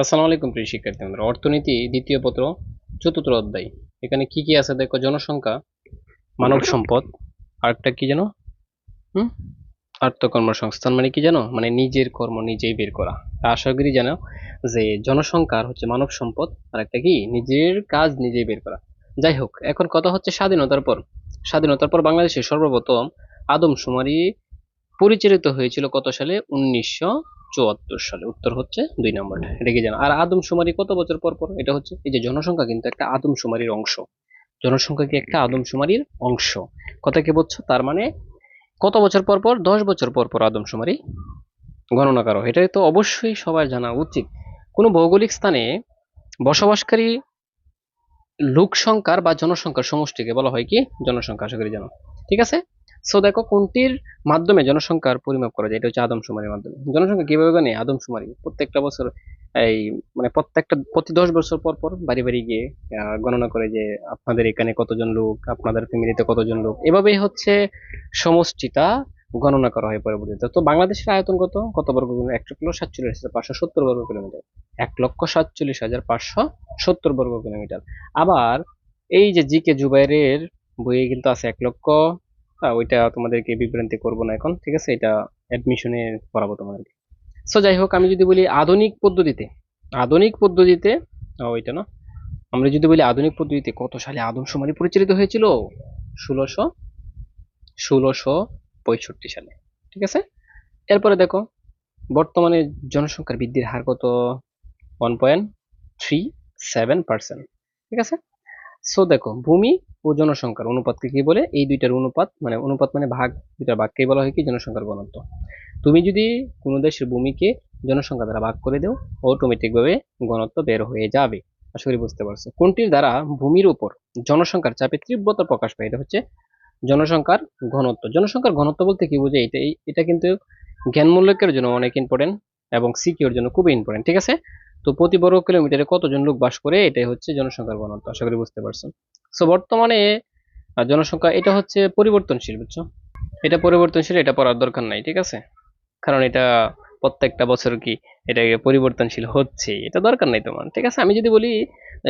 আসসালামু আলাইকুম প্রিয় শিক্ষার্থী বন্ধুরা। অর্থনীতি, দ্বিতীয় পত্র, চতুর্থ অধ্যায়। এখানে কি কি আছে দেখো? জনসংখ্যা, মানব সম্পদ, আরেকটা কি জানো হুম? আত্মকর্মসংস্থান মানে কি জানো মানে নিজের কর্ম নিজেই বের করা। আশা করি জানো যে জনসংখ্যা হচ্ছে মানব সম্পদ আর একটা কি? নিজের কাজ নিজেই বের করা। যাই হোক, এখন কথা হচ্ছে স্বাধীনতার পর। স্বাধীনতার পর বাংলাদেশে সর্বপ্রথম আদমশুমারি পরিচালিত হয়েছিল কত সালে? উনিশশো চুয়াত্তর সালে। উত্তর হচ্ছে দুই নম্বরটা। এটা কি জানো? আর আদমশুমারি কত বছর পর পর? এটা হচ্ছে এই যে জনসংখ্যা কিন্তু একটা আদমশুমারির অংশ। জনসংখ্যা কি একটা আদমশুমারির অংশ? কথা কি বলছো তার মানে কত বছর পর পর? দশ বছর পর পর আদমশুমারি গণনা করো। এটাই তো অবশ্যই সবার জানা উচিত। কোনো ভৌগোলিক স্থানে বসবাসকারী লোক সংখ্যার বা জনসংখ্যার সমষ্টিকে বলা হয় কি? জনসংখ্যা, আশা করি জানো। ঠিক আছে? সো দেখো কোনটির মাধ্যমে জনসংখ্যার পরিমাপ করা যায়? এটা হচ্ছে আদমশুমারির মাধ্যমে। জনসংখ্যা কীভাবে জানে আদমশুমারি প্রত্যেকটা বছর, এই মানে প্রত্যেকটা, প্রতি দশ বছর পর পর বাড়ি বাড়ি গিয়ে গণনা করে যে আপনাদের এখানে কতজন লোক, আপনাদের ফ্যামিলিতে কতজন লোক, এভাবেই হচ্ছে সমষ্টিটা গণনা করা হয় পরবর্তীতে। তো বাংলাদেশের আয়তন কত? কত বর্গ কিলোমিটার এক লক্ষ সাতচল্লিশ হাজার পাঁচশো সত্তর বর্গ কিলোমিটার। এক লক্ষ সাতচল্লিশ হাজার পাঁচশো সত্তর বর্গ কিলোমিটার। আবার এই যে জি কে জুবাইরের বইয়ে কিন্তু আছে এক লক্ষ আহ, ওইটা তোমাদেরকে বিভ্রান্তি করব না এখন ঠিক আছে? এটা অ্যাডমিশনে করাবো তোমাদেরকে। সো যাই হোক আমি যদি বলি আধুনিক পদ্ধতিতে আধুনিক পদ্ধতিতে ওইটা না আমরা যদি বলি আধুনিক পদ্ধতিতে কত সালে আদমশুমারি পরিচালিত হয়েছিল? ষোলোশো ষোলোশো পঁয়ষট্টি সালে ঠিক আছে? এরপরে দেখো বর্তমানে জনসংখ্যার বৃদ্ধির হার কত? One point three seven percent ঠিক আছে? সো দেখো, ভূমি ও জনসংখ্যার অনুপাতকে কি বলে? এই দুইটার অনুপাত মানে অনুপাত মানে ভাগ, দুইটার ভাগকেই বলা হয় কি? জনসংখ্যার ঘনত্ব। তুমি যদি কোনো দেশের ভূমিকে জনসংখ্যা দ্বারা ভাগ করে দাও অটোমেটিক ভাবে ঘনত্ব বের হয়ে যাবে। আশা করি বুঝতে পারছ। কোনটির দ্বারা ভূমির উপর জনসংখ্যার চাপে তীব্রতা প্রকাশ পায়? এটা হচ্ছে জনসংখ্যার ঘনত্ব। জনসংখ্যার ঘনত্ব বলতে কি বোঝায়? এটা এটা কিন্তু জ্ঞান মূল্যকের জন্য অনেক ইম্পর্টেন্ট এবং সিকিউর জন্য খুবই ইম্পর্টেন্ট ঠিক আছে? তো প্রতি বর্গ কিলোমিটারে কতজন লোক বাস করে? এটাই হচ্ছে জনসংখ্যার ঘনত্ব, আশা করি বুঝতে পারছ সো বর্তমানে জনসংখ্যা, এটা হচ্ছে পরিবর্তনশীল, বুঝছ? এটা পরিবর্তনশীল, এটা পড়ার দরকার নাই, ঠিক আছে? কারণ এটা প্রত্যেকটা বছর কি এটা পরিবর্তনশীল হচ্ছে, এটা দরকার নাই তোমার, ঠিক আছে? আমি যদি বলি,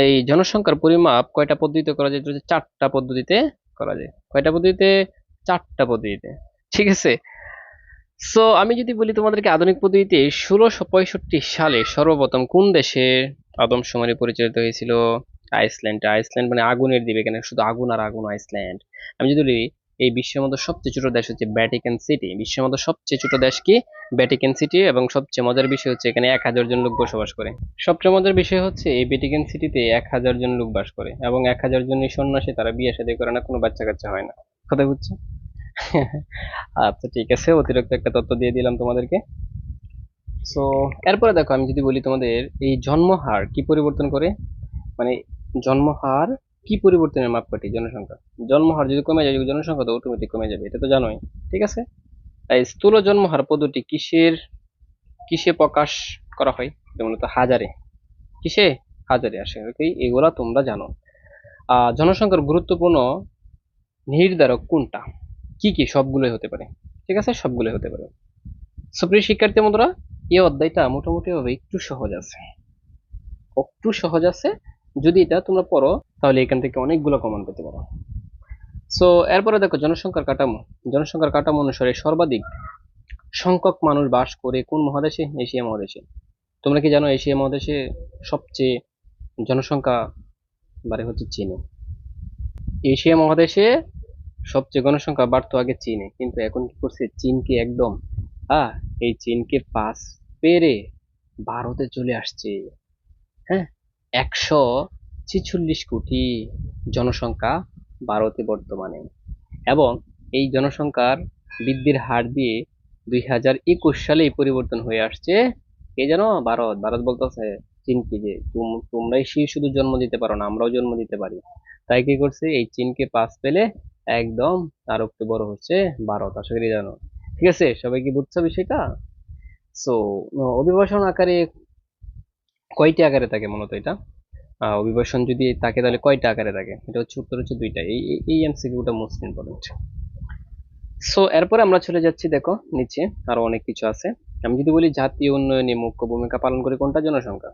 এই জনসংখ্যার পরিমাপ কয়টা পদ্ধতিতে করা যায়? চারটা পদ্ধতিতে করা যায়। কয়টা পদ্ধতিতে? চারটা পদ্ধতিতে, ঠিক আছে? সো আমি যদি বলি তোমাদেরকে আধুনিক পদ্ধতিতে ষোলোশো পঁয়ষট্টি সালে সর্বপ্রথম কোন দেশে আদমশুমারি পরিচালিত হয়েছিল? আইসল্যান্ড। আইসল্যান্ড মানে আগুনের দ্বীপ এখানে, শুধু আগুন আর আগুন, আইসল্যান্ড। আমি যদি বলি, এই বিশ্বের মধ্যে সবচেয়ে ছোট দেশ হচ্ছে ভ্যাটিকান সিটি বিশ্বের মধ্যে সবচেয়ে ছোট দেশ কি? ভ্যাটিকান সিটি এবং সবচেয়ে মজার বিষয় হচ্ছে এখানে এক হাজার জন লোক বসবাস করে। সবচেয়ে মজার বিষয় হচ্ছে এই ভ্যাটিকান সিটিতে এক হাজার জন লোক বাস করে এবং এক হাজার জনই সন্ন্যাসী, তারা বিয়ে শাদী করে না, কোনো বাচ্চা কাচ্চা হয় না। কথা বুঝছ? আচ্ছা ঠিক আছে, অতিরিক্ত একটা তথ্য দিয়ে দিলাম তোমাদেরকে। সো এরপরে দেখো, আমি যদি বলি তোমাদের, এই জন্মহার কি পরিবর্তন করে? মানে জন্মহার কি পরিবর্তনের মাপকাঠি জনসংখ্যা? জন্মহার যদি কমে যায় জনসংখ্যা তো অটোমেটিক কমে যাবে, এটা তো জানোই, ঠিক আছে? তাই স্থূল জন্মহার পদ্ধতি কিসের, কিসে প্রকাশ করা হয়? মূলত হাজারে। কিসে? হাজারে আসে এগুলা তোমরা জানো। জনসংখ্যার গুরুত্বপূর্ণ নির্ধারক কোনটা? কি কি সবগুলোই হতে পারে? ঠিক আছে? সবগুলোই হতে পারে। সুপ্রিয় শিক্ষার্থী বন্ধুরা, এই অধ্যায়টা মোটামুটি ভাবে একটু সহজ আছে। একটু সহজ আছে। যদি এটা তোমরা পড়ো, তাহলে এখান থেকে অনেকগুলো কমন পেতে পারো। সো এরপরে দেখো, জনসংখ্যার কাঠামো। জনসংখ্যার কাঠামো অনুসারে সর্বাধিক সংখ্যক মানুষ বাস করে কোন মহাদেশে? এশিয়া মহাদেশে। তোমরা কি জানো এশিয়া মহাদেশে সবচেয়ে জনসংখ্যা বাড়ে হচ্ছে চীনে। এশিয়া মহাদেশে সবচেয়ে জনসংখ্যা বাড়তো আগে চীনে, কিন্তু এখন কি করছে? চীনকে একদম হ্যাঁ এই চীনকে পাস পেরে ভারতে চলে আসছে। হ্যাঁ একশো ছিচল্লিশ কোটি জনসংখ্যা ভারতে বর্তমানে। এবং এই জনসংখ্যার বৃদ্ধির হার দিয়ে দুই হাজার একুশ সালেই পরিবর্তন হয়ে আসছে। কে যেন? ভারত। ভারত বলতেছে চীনকে যে, তুম- তোমরাই শুধু জন্ম দিতে পারো না, আমরাও জন্ম দিতে পারি। তাই কি করছে? এই চীনকে পাস পেলে একদম আর একটু বড় হচ্ছে ভারত আশা করি জানো। ঠিক আছে, সবাই কি বুঝছ বিষয়টা? সো অভিবাসন আকারে কয়টি আকারে থাকে মূলত এটা? অভিবাসন যদি থাকে তাহলে কয়টা আকারে থাকে? এটা হচ্ছে উত্তর হচ্ছে দুইটা, এই- এই এমসিকিউটা মোস্ট ইম্পর্টেন্ট সো এরপরে আমরা চলে যাচ্ছি দেখো নিচে, আরও অনেক কিছু আছে। আমি যদি বলি জাতীয় উন্নয়নে মুখ্য ভূমিকা পালন করে কোনটা? জনসংখ্যা।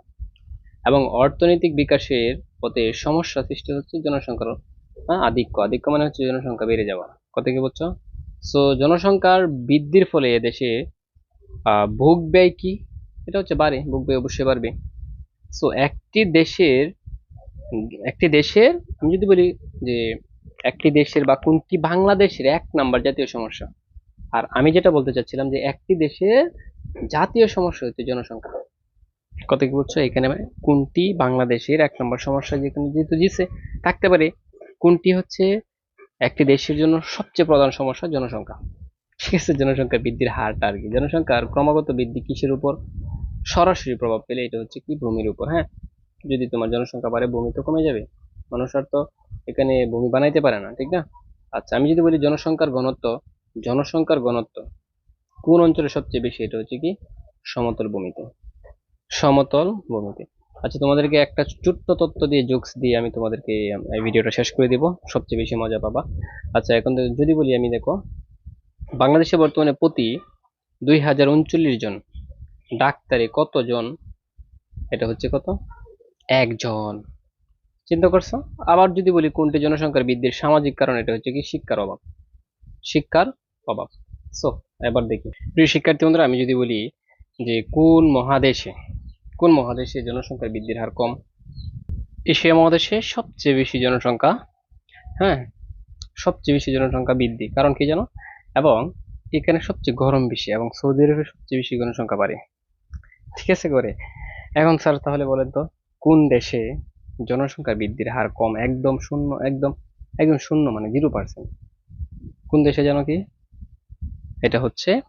এবং অর্থনৈতিক বিকাশের পথে সমস্যা সৃষ্টি হচ্ছে জনসংখ্যার হ্যাঁ, আধিক্য। আধিক্য মানে হচ্ছে জনসংখ্যা বেড়ে যাওয়া। কত কি বলছো? সো জনসংখ্যার বৃদ্ধির ফলে দেশে ভোগ ব্যয় কি? এটা হচ্ছে বাড়ে ভোগ ব্যয় অবশ্যই বাড়বে। সো একটি দেশের একটি দেশের আমি যদি বলি যে একটি দেশের বা কোনটি বাংলাদেশের এক নাম্বার জাতীয় সমস্যা। আর আমি যেটা বলতে চাচ্ছিলাম যে একটি দেশের জাতীয় সমস্যা হচ্ছে জনসংখ্যা। কত কি বলছো? এখানে কোনটি বাংলাদেশের এক নম্বর সমস্যা? যেখানে যেহেতু দিছে থাকতে পারে। কোনটি হচ্ছে একটি দেশের জন্য সবচেয়ে প্রধান সমস্যা? জনসংখ্যা। ঠিক আছে, জনসংখ্যা বৃদ্ধির হারটা আর কি? জনসংখ্যার ক্রমাগত বৃদ্ধি কিসের উপর? সরাসরি প্রভাব পেলে এটা হচ্ছে কি? ভূমির উপর হ্যাঁ? যদি তোমার জনসংখ্যা বাড়ে, ভূমি তো কমে যাবে। মানুষ আর তো এখানে ভূমি বানাইতে পারে না, ঠিক না? আচ্ছা আমি যদি বলি জনসংখ্যার ঘনত্ব জনসংখ্যার ঘনত্ব কোন অঞ্চলে সবচেয়ে বেশি? এটা হচ্ছে কি? সমতল ভূমিতে। সমতল ভূমিতে। আচ্ছা তোমাদেরকে একটা ছোট্ট তথ্য দিয়ে জোকস দিয়ে আমি তোমাদেরকে এই ভিডিওটা শেষ করে দিব। সবচেয়ে বেশি মজা পাবা। আচ্ছা এখন যদি বলি আমি, দেখো, বাংলাদেশে বর্তমানে প্রতি দুই হাজার উনচল্লিশ জন ডাক্তারে কতজন? এটা হচ্ছে কত? একজন। চিন্তা করছ? আবার যদি বলি কোনটি জনসংখ্যার বৃদ্ধির সামাজিক কারণ, এটা হচ্ছে কি? শিক্ষার অভাব। শিক্ষার অভাব। সো এবার দেখি। প্রিয় শিক্ষার্থী বন্ধুরা, আমি যদি বলি যে কোন মহাদেশে কোন মহাদেশে জনসংখ্যার বৃদ্ধির হার কম? এশিয়া মহাদেশে সবচেয়ে বেশি জনসংখ্যা হ্যাঁ সবচেয়ে বেশি জনসংখ্যা বৃদ্ধি। কারণ কি জানো? এবং এখানে সবচেয়ে গরম বেশি এবং সৌদি আরবে সবচেয়ে বেশি জনসংখ্যা বাড়ে। ঠিক আছে করে? এখন স্যার তাহলে বলেন তো, কোন দেশে জনসংখ্যা বৃদ্ধির হার কম? একদম শূন্য, একদম একদম শূন্য মানে জিরো পার্সেন্ট কোন দেশে জানো কি? এটা হচ্ছে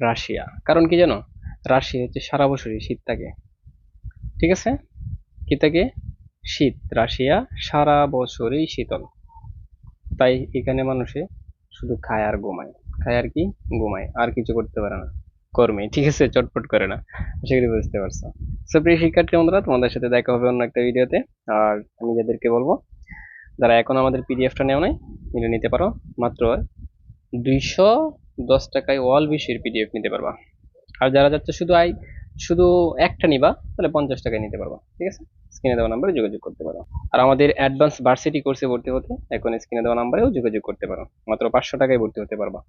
রাশিয়া। কারণ কি জানো? রাশিয়া হচ্ছে সারা বছরই শীত থাকে। ঠিক আছে? কি থাকে? শীত, রাশিয়া, সারা বছরই শীতল। তাই এখানে মানুষে শুধু খায় আর ঘুমায়। খায় আর কি? ঘুমায়। আর কিছু করতে পারে না। কর্মে। ঠিক আছে? চটপট করে না। আশা করি বুঝতে পারছ। সো প্রিয় শিক্ষার্থী বন্ধুরা, তোমাদের সাথে দেখা হবে অন্য একটা ভিডিওতে। আর আমি যাদেরকে বলব, যারা এখন আমাদের পিডিএফটা নেও নাই নিলে নিতে পারো। মাত্র দুইশো দশ টাকায় ওয়াল বিষয়ের পিডিএফ নিতে পারবা। আর যারা যাচ্ছে শুধু আই শুধু একটা নিবা, তাহলে পঞ্চাশ টাকায় নিতে পারবা। ঠিক আছে? স্ক্রিনে দেওয়া নাম্বারে যোগাযোগ করতে পারো। আর আমাদের অ্যাডভান্স ভার্সিটি কোর্সে ভর্তি হতে এখন স্ক্রিনে দেওয়া নাম্বারেও যোগাযোগ করতে পারো। মাত্র পাঁচশো টাকায় ভর্তি হতে পারবা।